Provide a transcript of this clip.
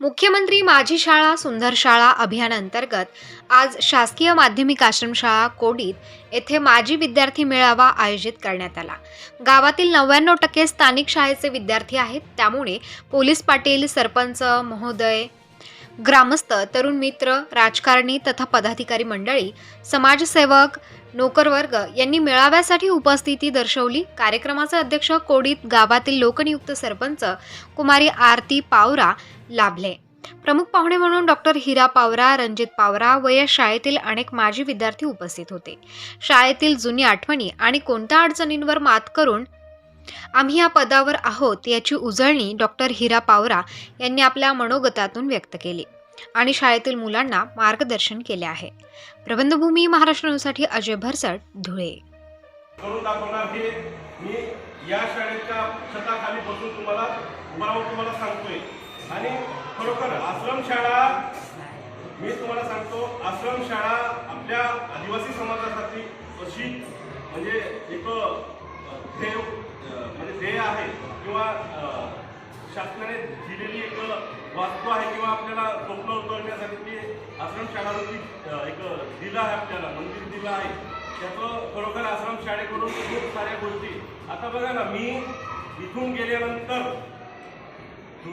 मुख्यमंत्री माझी शाळा सुंदर शाळा अभियानांतर्गत आज शासकीय माध्यमिक आश्रमशाळा कोडीत येथे माजी विद्यार्थी मेळावा आयोजित करण्यात आला. गावातील नव्याण्णव टक्के स्थानिक शाळेचे विद्यार्थी आहेत. त्यामुळे पोलीस पाटील सरपंच महोदय ग्रामस्थ तरुण मित्र राजकारणी तथा पदाधिकारी मंडळी समाजसेवक नोकरवर्ग यांनी मेळाव्यासाठी उपस्थिती दर्शवली. कार्यक्रमाचे अध्यक्ष कोडीत गावातील लोकनियुक्त सरपंच कुमारी आरती पावरा लाभले. प्रमुख पाहुणे म्हणून डॉक्टर हिरा पावरा रणजित पावरा व या शाळेतील अनेक माजी विद्यार्थी उपस्थित होते. शाळेतील जुनी आठवणी आणि कोणत्या अडचणींवर मात करून आम्ही या पदावर आहोत याची उजळणी डॉक्टर हिरा पावरा यांनी आपल्या मनोगतातून व्यक्त केली आणि शाळेतील मुलांना मार्गदर्शन केले आहे. प्रबंधभूमी महाराष्ट्र न्यूजसाठी अजय भरसट धुळे. करून दाखवणार हे मी या शाळेच्या छताखाली बसून तुम्हाला उभा तुम्हाला सांगतोय. आणि खरोखर आश्रम शाळा मी तुम्हाला सांगतो आश्रम शाळा आपल्या आदिवासी समाजासाठी अशी म्हणजे एक किंवा शासनाने दिलेली एक वास्तू आहे किंवा आपल्याला स्वप्न उतरण्यासाठी ती आश्रमशाळावरती एक दिलं आहे आपल्याला मंदिर दिलं आहे. त्याचं खरोखर आश्रम शाळेकडून खूप साऱ्या गोष्टी. आता बघा ना मी इथून गेल्यानंतर